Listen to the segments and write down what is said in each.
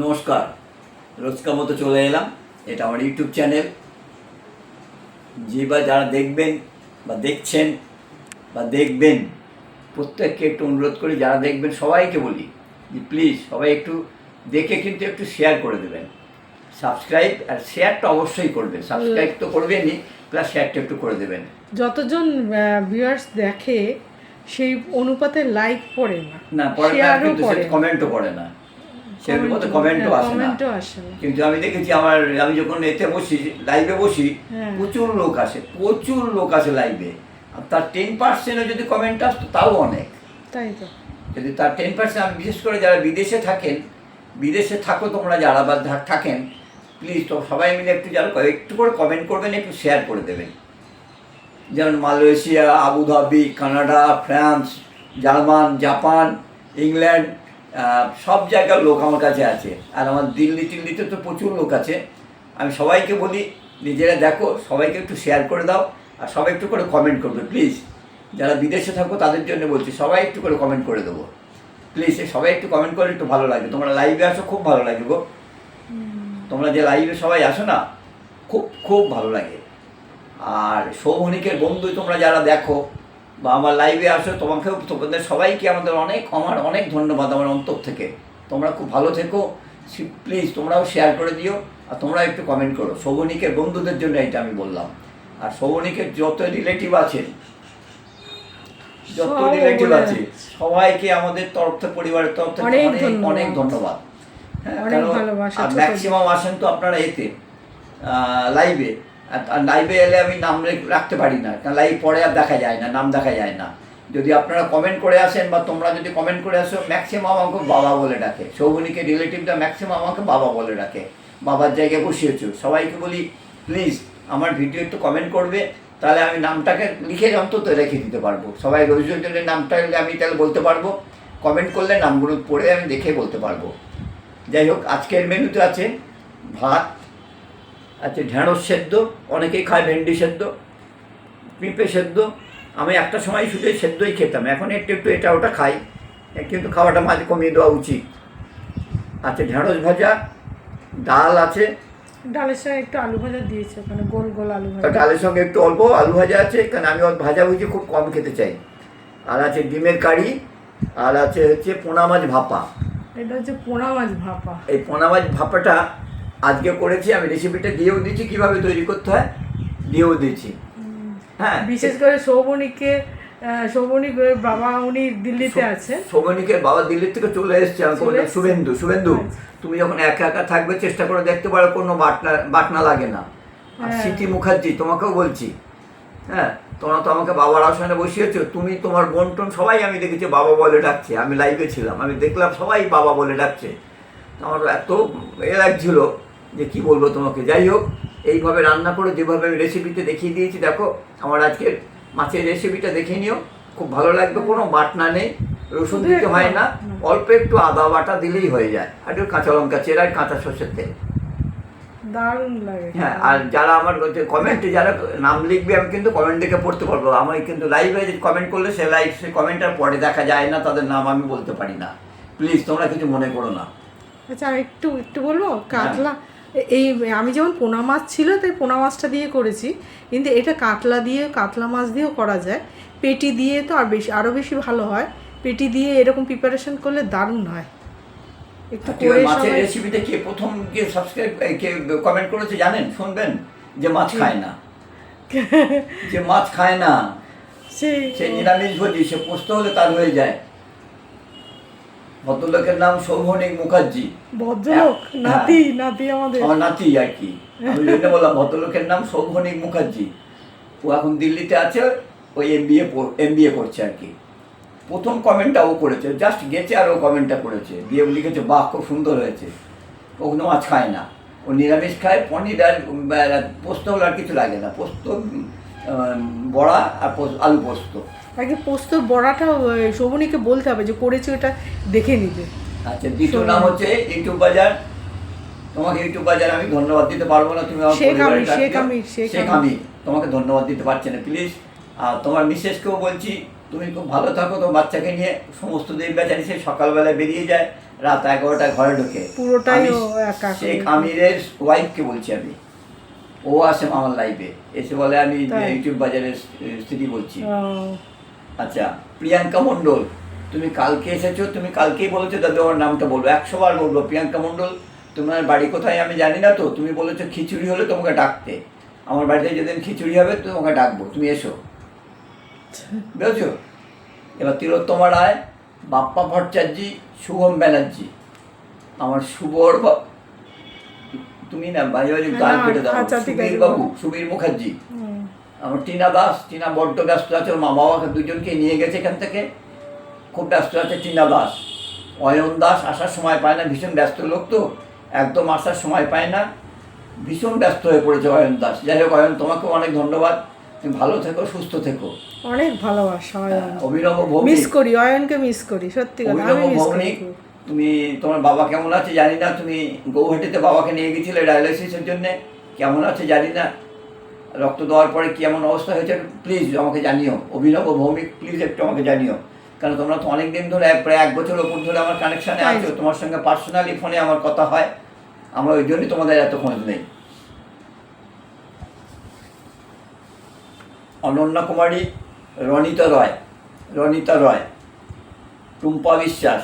নমস্কার রোজকার মতো চলে এলাম। এটা আমার ইউটিউব চ্যানেল। যে বা যারা দেখবেন বা দেখছেন বা দেখবেন প্রত্যেককে একটু অনুরোধ করি যারা দেখবেন সবাইকে বলি যে প্লিজ সবাই একটু দেখে কিন্তু একটু শেয়ার করে দেবেন। সাবস্ক্রাইব আর শেয়ারটা অবশ্যই করবেন। সাবস্ক্রাইব তো করবেনই প্লাস শেয়ারটা একটু করে দেবেন। যতজন ভিউয়ার্স দেখে সেই অনুপাতে লাইক পড়ে না। না পড়ে না কিন্তু কমেন্টও পড়ে না। সেরকম মতো কমেন্টও আসে না। কিন্তু আমি দেখেছি আমার আমি যখন এতে বসি লাইভে বসি হ্যাঁ। প্রচুর লোক আসে প্রচুর লোক আসে লাইভে আর তার টেন পার্সেন্টও যদি কমেন্ট আসতো তাও অনেক। তাই তো। যদি তার টেন পার্সেন্ট আমি বিশেষ করে যারা বিদেশে থাকেন বিদেশে থাকো তোমরা যারা বা থাকেন প্লিজ তো সবাই মিলে একটু যারা একটু করে কমেন্ট করবেন একটু শেয়ার করে দেবেন। যেমন Malaysia Abu Dhabi Canada France German Japan England সব জায়গার লোক আমার কাছে আছে। আর আমার দিল্লি টিল্লিতে তো প্রচুর লোক আছে। আমি সবাইকে বলি নিজেরা দেখো সবাইকে একটু শেয়ার করে দাও আর সবাই একটু করে কমেন্ট করবে প্লিজ যারা বিদেশে থাকো তাদের জন্য বলছি সবাই একটু করে কমেন্ট করে দেবো। প্লিজ সবাই একটু কমেন্ট করলে একটু ভালো লাগে। তোমরা লাইভে আসো খুব ভালো লাগে গো। তোমরা যে লাইভে সবাই আসো না খুব খুব ভালো লাগে। আর সৌমনিকের বন্ধু তোমরা যারা দেখো বা আমার লাইভে আসো তোমাকেও তোমাদের সবাইকে আমাদের অনেক আমার অনেক ধন্যবাদ আমার অন্তর থেকে। তোমরা খুব ভালো থেকো। প্লিজ তোমরাও শেয়ার করে দিও আর তোমরা একটু কমেন্ট করো। সৌমনিকের বন্ধুদের জন্য এটা আমি বললাম। আর সৌমনিকের যত রিলেটিভ আছে যত রিলেটিভ আছে সবাইকে আমাদের তরফ থেকে পরিবারের তরফ থেকে অনেক অনেক ধন্যবাদ। হ্যাঁ আর ম্যাক্সিমাম আসেন তো আপনারা এতে লাইভে লাইভে এলে আমি নাম রাখতে পারি না, কারণ লাইভ পরে আর দেখা যায় না, নাম দেখা যায় না। যদি আপনারা কমেন্ট করে আসেন বা তোমরা যদি কমেন্ট করে আসো ম্যাক্সিমাম আমাকে বাবা বলে ডাকে। সৌগনিকের রিলেটিভটা ম্যাক্সিমাম আমাকে বাবা বলে ডাকে। বাবার জায়গায় বসিয়েছো সবাইকে বলি প্লিজ আমার ভিডিও একটু কমেন্ট করবে, তাহলে আমি নামটাকে লিখে অন্তত রেখে দিতে পারব। সবাই রোজ রোজের নামটা আমি তাহলে বলতে পারব। কমেন্ট করলে নামগুলো পড়ে আমি দেখে বলতে পারব। যাই হোক, আজকের মেনুতে আছে ভাত আছে ঢেঁড়স সেদ্ধ অনেকেই খায় ভেন্ডি সেদ্ধ পিঁপে সেদ্ধ। আমি একটা সময় শুধু সেদ্ধই খেতাম এখন একটু একটু এটা ওটা খাই কিন্তু খাওয়াটা মাঝে কমিয়ে দেওয়া উচিত। আছে ঢেঁড়স ভাজা ডাল আছে। ডালের সঙ্গে একটু আলু ভাজা দিয়েছে ওখানে গোল গোল আলু ভাজা। ডালের সঙ্গে একটু অল্প আলু ভাজা আছে কারণ আমি ওর ভাজা ভুজি খুব কম খেতে চাই। আর আছে ডিমের কারি আর আছে হচ্ছে পোনা মাছ ভাপা। এটা হচ্ছে পোনা মাছ ভাপা। এই পোনা মাছ ভাপাটা আজকে করেছি আমি রেসিপিটা দিয়েও দিচ্ছি কীভাবে তৈরি করতে হয় দিয়েও দিচ্ছি হ্যাঁ বিশেষ করে সৌবনিককে সৌবনিক বাবা উনি দিল্লিতে আছে সৌমনিকের বাবা দিল্লির থেকে চলে এসছে আমি বললাম, শুভেন্দু শুভেন্দু আচ্ছা। তুমি যখন একা একা থাকবে চেষ্টা করে দেখতে পারো কোনো বাটনা বাটনা লাগে না। হ্যাঁ। স্মৃতি মুখার্জি তোমাকেও বলছি হ্যাঁ তোমরা তো আমাকে বাবার আসনে বসিয়েছো তুমি তোমার বোন টোন সবাই আমি দেখেছি বাবা বলে ডাকছে। আমি লাইভে ছিলাম আমি দেখলাম সবাই বাবা বলে ডাকছে। আমার এত এ লাগছিল যে কি বলব তোমাকে? যাই হোক এইভাবে রান্না করে যেভাবে আমি রেসিপিতে দেখিয়ে দিয়েছি দেখো আমার আজকের মাছের রেসিপিটা দেখে নিও। খুব ভালো লাগবে কোনো বাটনা নেই রসুন দিতে হয় না অল্প একটু আদা বাটা দিলেই হয়ে যায় আর একটু কাঁচা লঙ্কা চেরা কাঁচা সর্ষের তেল। দারুণ লাগে হ্যাঁ আর যারা আমার কমেন্টে যারা নাম লিখবে আমি কিন্তু কমেন্ট দেখে পড়তে পারব। আমি কিন্তু লাইভে কমেন্ট করলে সে লাইভ সে কমেন্টটা পরে দেখা যায় না তাদের নাম আমি বলতে পারি না। প্লিজ তোমরা কিছু মনে করো না। আচ্ছা একটু একটু বলব? কাতলা এ- এই আমি যেমন পোনা মাছ ছিল তাই পোনা মাছটা দিয়ে করেছি। কিন্তু এটা কাতলা দিয়ে কাতলা মাছ দিয়েও করা যায়। পেটি দিয়ে তো আর বেশি আরও বেশি ভালো হয়। পেটি দিয়ে এরকম প্রিপারেশন করলে দারুণ হয়। একটু করে মাছের রেসিপিতে কে প্রথম কে সাবস্ক্রাইব কে কমেন্ট করেছে জানেন? শুনবেন? যে মাছ খায় না। যে মাছ খায় না সেই সে নিরামিষ ভোজি সে পোস্ত হলে তার হয়ে যায়। ভদ্রলোকের নাম সৌভনিক মুখার্জি। ভদ্রলোক? হ্যাঁ। নাতি? নাতি আমাদের। আমার নাতি আর কি। আমি জন্য বললাম ভদ্রলোকের নাম সৌভনিক মুখার্জি। ও এখন দিল্লিতে আছে ওই M B A M B A করছে আর কি। প্রথম কমেন্টটা ও করেছে জাস্ট গেছে আর ও কমেন্টটা করেছে। দিয়ে লিখেছে বাহ খুব সুন্দর হয়েছে। কোনো মাছ খায় না। ও নিরামিষ খায় পনির আর পোস্ত আর কিছু লাগে না। পোস্ত বড়া আর আলু পোস্ত। আগে পোস্তর বড়াটা শোভনীকে বলতে হবে যে করেছে ওটা দেখে নিতে। আচ্ছা দ্বিতীয় নাম হচ্ছে ইউটিউব বাজার। তোমাকে ইউটিউব বাজার আমি ধন্যবাদ দিতে পারব না তুমি আমার শেখ। আমির তোমাকে ধন্যবাদ দিতে পারছি না প্লিজ আর তোমার মিসেসকেও বলছি তুমি খুব ভালো থাকো তো বাচ্চাকে নিয়ে সমস্ত দিন বেচারি সে সকালবেলায় বেরিয়ে যায় রাত এগারোটায় ঘরে ঢোকে। পুরোটাই আমি শেখ আমিরের ওয়াইফকে বলছি আমি। ও আসে আমার লাইফে এসে বলে আমি ইউটিউব বাজারের স্ত্রী বলছি। আচ্ছা প্রিয়াঙ্কা মণ্ডল তুমি কালকে এসেছ তুমি কালকেই বলেছ দাদা আমার নামটা বলব একশো বার বলব প্রিয়াঙ্কা মণ্ডল তোমার বাড়ি কোথায় আমি জানি না তো তুমি বলেছ খিচুড়ি হলে তোমাকে ডাকতে। আমার বাড়িতে যেদিন খিচুড়ি হবে তোমাকে ডাকবো তুমি এসো। বুঝেছ? এবার তিলোত্তমা রায় বাপ্পা ভট্টাচার্যি শুভম ব্যানার্জি। আমার শুভর তুমি না মাঝে মাঝে গান কেটে দাও সুবীর বাবু সুবীর মুখার্জি। আমার টিনা দাস টিনা বড্ড ব্যস্ত আছে ওর মা বাবাকে দুজনকে নিয়ে গেছে এখান থেকে। খুব ব্যস্ত আছে টিনা দাস। অয়ন দাস আসার সময় পায় না ভীষণ ব্যস্ত লোক তো একদম আসার সময় পায় না। ভীষণ ব্যস্ত হয়ে পড়েছে অয়ন দাস। যাই হোক অয়ন তোমাকেও অনেক ধন্যবাদ। তুমি ভালো থেকো সুস্থ থেকো। অনেক ভালোবাসা অয়ন। অভিনব ভৌমিক। মিস করি অয়নকে মিস করি সত্যি কথা অভিনব আমি মিস করি তুমি তোমার বাবা কেমন আছে জানি না তুমি গৌহাটিতে বাবাকে নিয়ে গেছিলে ডায়ালিসিসের জন্য। কেমন আছে জানি না। রক্ত দেওয়ার পরে কি এমন অবস্থা হয়েছে? প্লিজ আমাকে জানিও। অভিনব ভৌমিক প্লিজ একটু আমাকে জানিও। কারণ তোমরা তো অনেক দিন ধরে প্রায় এক বছর ওপর ধরে আমার কানেকশানে। আছো তোমার সঙ্গে পার্সোনালি ফোনে আমার কথা হয়। আমরা ওই জন্যই তোমাদের এত খোঁজ নেই। অনন্যা কুমারী রনিতা রয় Ranita Roy Tumpa Biswas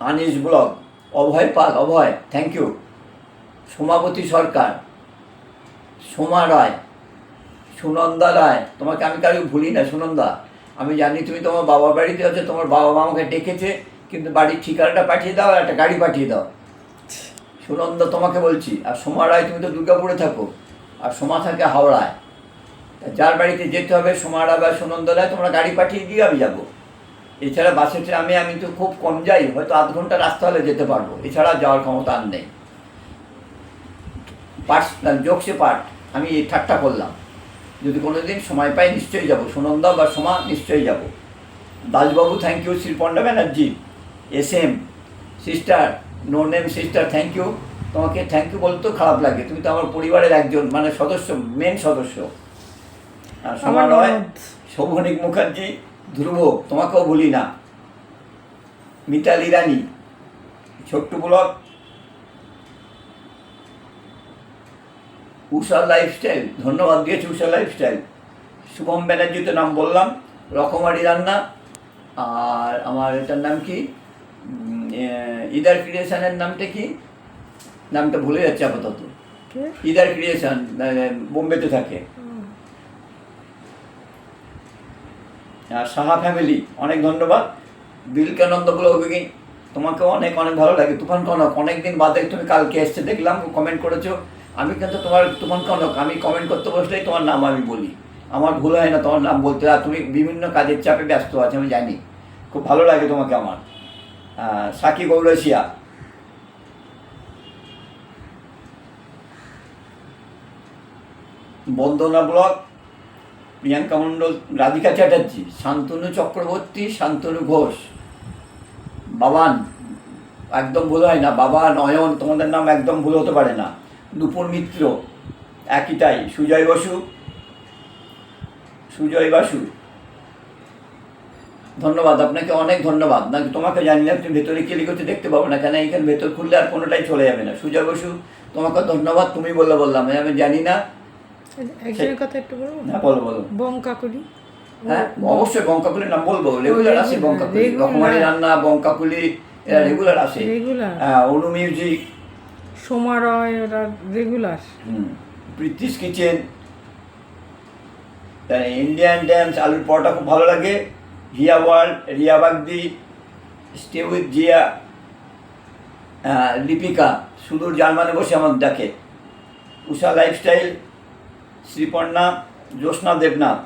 Anis blog Abhay Pal Abhay thank you Somabati Sarkar Soma Roy, Sunanda Roy. তোমাকে আমি কারও ভুলি না, সুনন্দা। আমি জানি তুমি তোমার বাবার বাড়িতে আছো, তোমার বাবা মা আমাকে ডেকেছে, কিন্তু বাড়ির ঠিকানাটা পাঠিয়ে দাও আর একটা গাড়ি পাঠিয়ে দাও। সুনন্দা, তোমাকে বলছি, আর সোমা রায়, তুমি তো দুর্গাপুরে থাকো, আর সোমা থাকে হাওড়ায়। যার বাড়িতে যেতে হবে, সোমা রায় বা সুনন্দা রায়, তোমরা গাড়ি পাঠিয়ে দিয়ে আমি যাব। এছাড়া বাসে, ট্রামে আমি তো খুব কম যাই, হয়তো আধ ঘণ্টা রাস্তা হলে যেতে পারব। এছাড়া যাওয়ার ক্ষমতা আর নেই। পাঠ যোগসে পাঠ আমি এই ঠাট্টা করলাম। যদি কোনো দিন সময় পাই নিশ্চয়ই যাব। সুনন্দা বা সোমা নিশ্চয়ই যাব। Dasbabu thank you Sripanda Banerjee S M sister no name sister thank you তোমাকে থ্যাংক ইউ বলতেও খারাপ লাগে। তুমি তো আমার পরিবারের একজন মানে সদস্য মেন সদস্য। আর সোমা ননদ। শোভনিক মুখার্জি ধ্রুব তোমাকেও ভুলি না। মিতালি রানী ছোট্ট ব্লক উষা লাইফস্টাইল ধন্যবাদ দিয়েছে উষা লাইফস্টাইল শুভম ব্যানার্জি তো নাম বললাম রকমারি রান্না আর আমার এটার নাম কি? ইদার ক্রিয়েশনের নামটা কি? নামটা ভুলে যাচ্ছে আপাতত? ইদার ক্রিয়েশন বোম্বেতে থাকে। আর সাহা ফ্যামিলি অনেক ধন্যবাদ। বিলকানন্দ ব্লগিং তোমাকে অনেক অনেক ভালো লাগে। তুফান কনক অনেক দিন বাদে তুমি কালকে এসছে দেখলাম কমেন্ট করেছ। আমি কিন্তু তোমার তোমার কনক আমি কমেন্ট করতে বসলেই তোমার নাম আমি বলি। আমার ভুল হয় না তোমার নাম বলতে। আর তুমি বিভিন্ন কাজের চাপে ব্যস্ত আছে, আমি জানি। খুব ভালো লাগে তোমাকে আমার। সাকি গৌরসিয়া বন্দনা ব্লক, প্রিয়াঙ্কা মণ্ডল, রাধিকা চ্যাটার্জি, শান্তনু চক্রবর্তী, শান্তনু ঘোষ। বাবান, একদম ভুল হয় না। বাবা, নয়ন, তোমাদের নাম একদম ভুল হতে পারে না। দুপুর মিত্র একইটাই সুজয় বসু সুজয় বাসু। ধন্যবাদ আপনাকে অনেক ধন্যবাদ। না তোমাকে জানি না তুমি ভেতরে কি লিখেছে দেখতে পাবো না। কেন এখানে ভেতর খুললে আর কোনোটাই চলে যাবে না। সুজয় বসু তোমাকে ধন্যবাদ তুমি বললে বললাম। আমি জানি না। একজনের কথা একটু বলব? হ্যাঁ বলো বলো। বঙ্কাকুড়ি হ্যাঁ অবশ্যই বঙ্কাকুলির নাম বলব। রেগুলার আসে regular, বঙ্কাকুলি রকমারি রান্না বঙ্কাকুলি রেগুলার আসে হ্যাঁ Anu music Soma Roy regular Preeti's kitchen Indian dance আলুর পরোটা খুব ভালো লাগে। Hiya world Riya Bagdi stay with Jiya Lipika সুদূর জার্মানে বসে আমার দেখে। উষা লাইফস্টাইল শ্রীপর্ণা, জ্যোৎস্না দেবনাথ।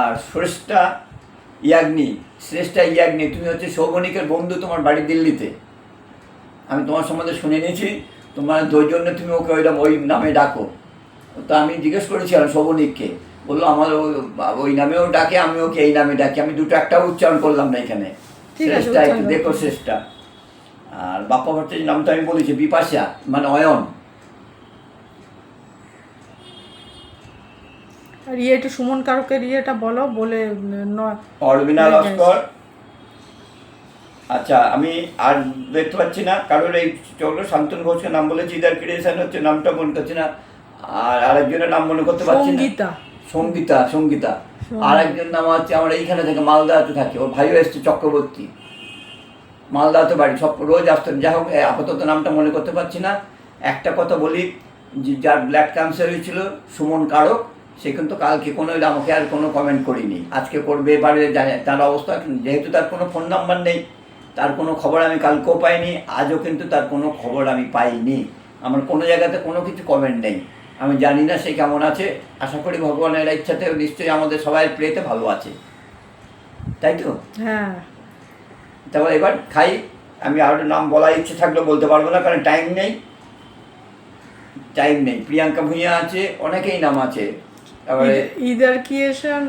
আর শ্রেষ্ঠা ইয়াগ্নি শ্রেষ্ঠা ইয়াগ্নি তুমি হচ্ছে সৌগনিকের বন্ধু তোমার বাড়ি দিল্লিতে। আমি তোমার সম্বন্ধে শুনে নিয়েছি তোমার ওই জন্য তুমি ওকে ওইরকম ওই নামে ডাকো। তো আমি জিজ্ঞেস করেছিলাম শোভনিককে বলল আমার ওই- নামেও ডাকে আমি ওকে এই নামে ডাকি আমি দুটো একটা উচ্চারণ করলাম না এখানে। ঠিক আছে, শ্রেষ্ঠা একটু দেখো। শ্রেষ্ঠা। আর বাপ্পা ভট্টাচার্যের নামটা আমি বলেছি বিপাশা মানে অয়ন। ইয়ে সুমন কারকের বলো বলে অরবিনা লস্কর। আচ্ছা আমি আর দেখতে পাচ্ছি না। কারোর এই চলো শান্তনু ঘোষকে নাম বলেছি ইদার ক্রিয়েশন হচ্ছে নামটা মনে করছি না। আর আরেকজনের নাম মনে করতে পারছি না। সঙ্গীতা। সঙ্গীতা সঙ্গীতা। আর একজন নাম হচ্ছে আমার এইখানে থেকে মালদাতে থাকে। ওর ভাইও এসছে চক্রবর্তী। মালদাতে বাড়ি সব রোজ আসতো যাই হোক আপাতত নামটা মনে করতে পারছি না। একটা কথা বলি যার ব্লাড ক্যান্সার হয়েছিল সুমন কারক সে কিন্তু কালকে কোনো আমাকে আর কোনো কমেন্ট করিনি। আজকে করবে এবারে জানে তার অবস্থা যেহেতু তার কোনো ফোন নাম্বার নেই তার কোনো খবর আমি কালকেও পাইনি আজও কিন্তু তার কোনো খবর আমি পাইনি। আমার কোনো জায়গাতে কোনো কিছু কমেন্ট নেই। আমি জানি না সে কেমন আছে। আশা করি ভগবানের ইচ্ছাতে নিশ্চয়ই আমাদের সবাই প্রেতে ভালো আছে। তাই তো? হ্যাঁ। তারপর এবার খাই। আমি আরও নাম বলার ইচ্ছে থাকলেও বলতে পারব না কারণ টাইম নেই। টাইম নেই। প্রিয়াঙ্কা ভূঁইয়া আছে অনেকেই নাম আছে। তারপরে ইদার ক্রিয়েশন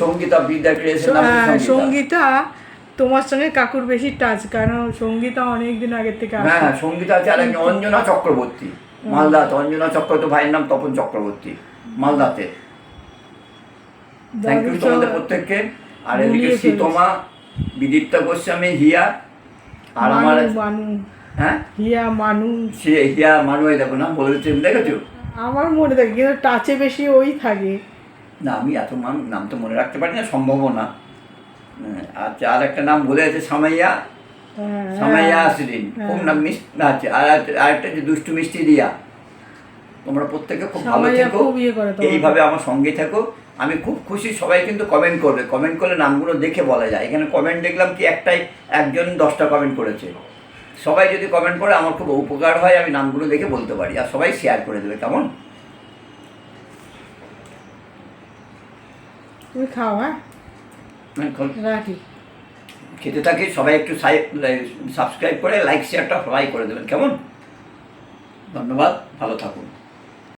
সঙ্গীতা বিদ্যা ক্রিয়েশন হ্যাঁ, সঙ্গীতা। তোমার সঙ্গে কাকুর বেশি টাচ কারণ সঙ্গীতা অনেক দিন আগের থেকে হ্যাঁ হ্যাঁ সঙ্গীতা আছে আর অঞ্জনা চক্রবর্তী মালদাতে। অঞ্জনা চক্রবর্তী ভাইয়ের নাম তপন চক্রবর্তী মালদাতে। থ্যাংক ইউ তোমাদের প্রত্যেককে। আর এদিকে সীতমা বিদীপ্তা গোস্বামী হিয়া আর আমার মানু। মানু হ্যাঁ? হিয়া মানু। সে হিয়া মানুষ দেখো না বলে দিচ্ছে দেখেছ? আমার মনে থাকে কিন্তু টাচে বেশি ওই থাকে। না আমি এত মান নাম তো মনে রাখতে পারি না সম্ভবও না। হ্যাঁ, আচ্ছা আর একটা নাম বলে আছে সামাইয়া। হ্যাঁ, সামাইয়া হ্যাঁ। আসরিন খুব নাম মিষ্টি আছে আর একটা- আর একটা যে দুষ্টু মিষ্টি রিয়া তোমরা প্রত্যেকে খুব ভালো থেকো। ইয়ে। এইভাবে আমার সঙ্গে থাকো। আমি খুব খুশি সবাই কিন্তু কমেন্ট করবে। কমেন্ট করলে নামগুলো দেখে বলা যায়। এখানে কমেন্ট দেখলাম কি একটাই একজন দশটা কমেন্ট করেছে। সবাই যদি কমেন্ট করে আমার খুব উপকার হয় আমি নামগুলো দেখে বলতে পারি। আর সবাই শেয়ার করে দেবে কেমন? তুমি খাও হ্যাঁ? রাখি। খেতে থাকি সবাই একটু সাবস্ক্রাইব করে লাইক শেয়ারটা সবাই করে দেবেন কেমন? ধন্যবাদ ভালো থাকুন।